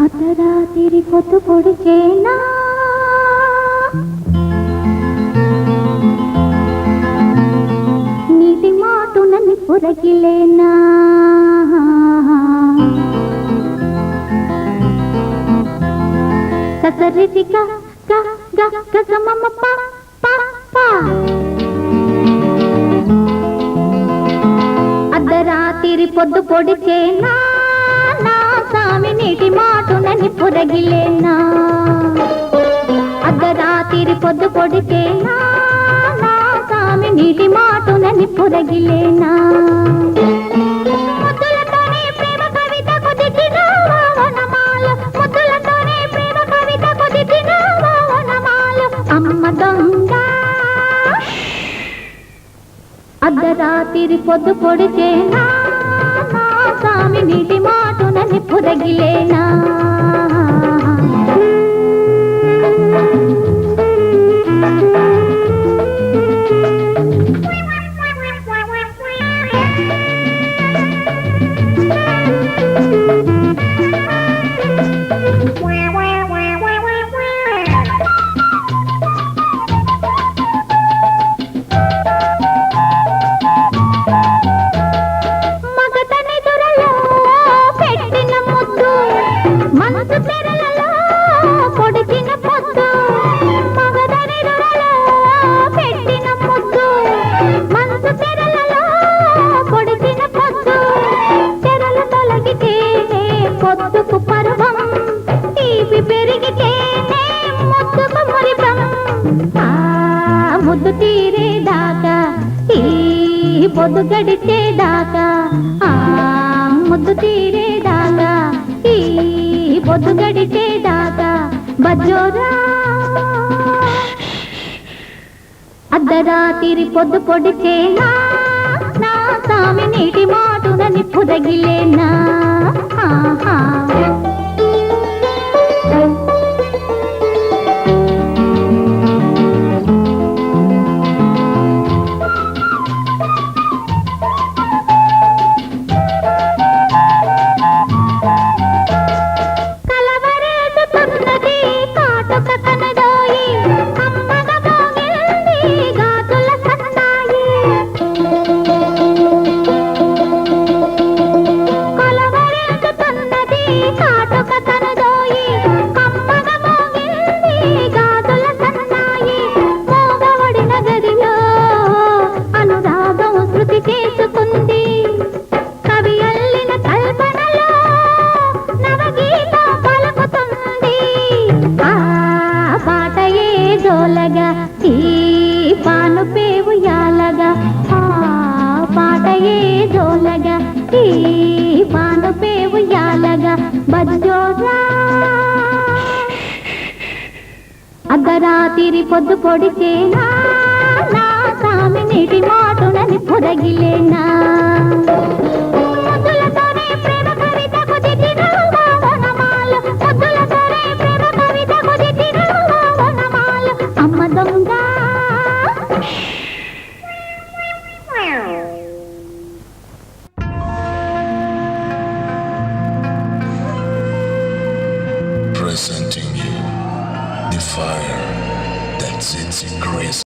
అర్ధరాత్రి పొద్దు పొడిచేనా? నీటి మాటునని పురగిలేనా? ససరిసి గ గ గ గ గ ప ప ప. అర్ధరాత్రి పొద్దు పొడిచేనా? నేటి మాటునని పొరగిలేనా? అర్ధరాత్రి పొద్దు పొడిచేనా నా సామి నీటి మాటునని పొరగిలేనా? అర్ధరాత్రి పొద్దు పొడితే నా స్వామి నీటి మా పురగిలేనా? ముద్దు తీరేదాకా ఈ పొద్దు గడిచేదాకా ఆ ముద్దు తీరేదాకా ఈ పొద్దు గడిచేదాకా బజోరా అర్ధరాత్రి పొద్దు పొడిచేనా నా సామి నీటి మాటునని పుదగిలేనా ఆహా. జోలగా ఈ పాను పేవు యాలగా బజ్జోరా అర్ధరాత్రి పొద్దు పొడిచేనా Increase.